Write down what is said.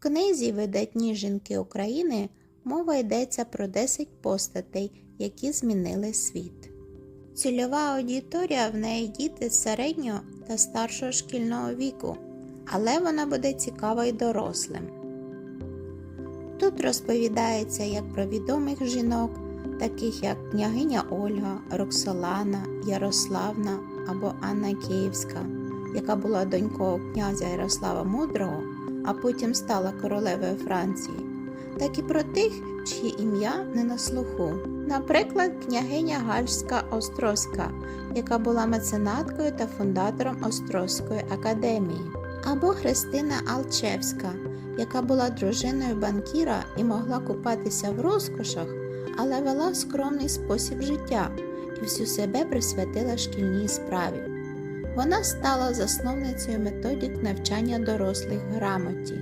В книзі Видатні жінки України мова йдеться про 10 постатей, які змінили світ. Цільова аудиторія в неї діти середнього та старшого шкільного віку, але вона буде цікава й дорослим. Тут розповідається як про відомих жінок, таких як княгиня Ольга, Роксолана, Ярославна або Анна Київська, яка була донькою князя Ярослава Мудрого, а потім стала королевою Франції, так і про тих, чиї ім'я не на слуху. Наприклад, княгиня Гальська Острозька, яка була меценаткою та фундатором Острозької академії, або Христина Алчевська, яка була дружиною банкіра і могла купатися в розкошах, але вела скромний спосіб життя і всю себе присвятила шкільній справі. Вона стала засновницею методик навчання дорослих грамоті.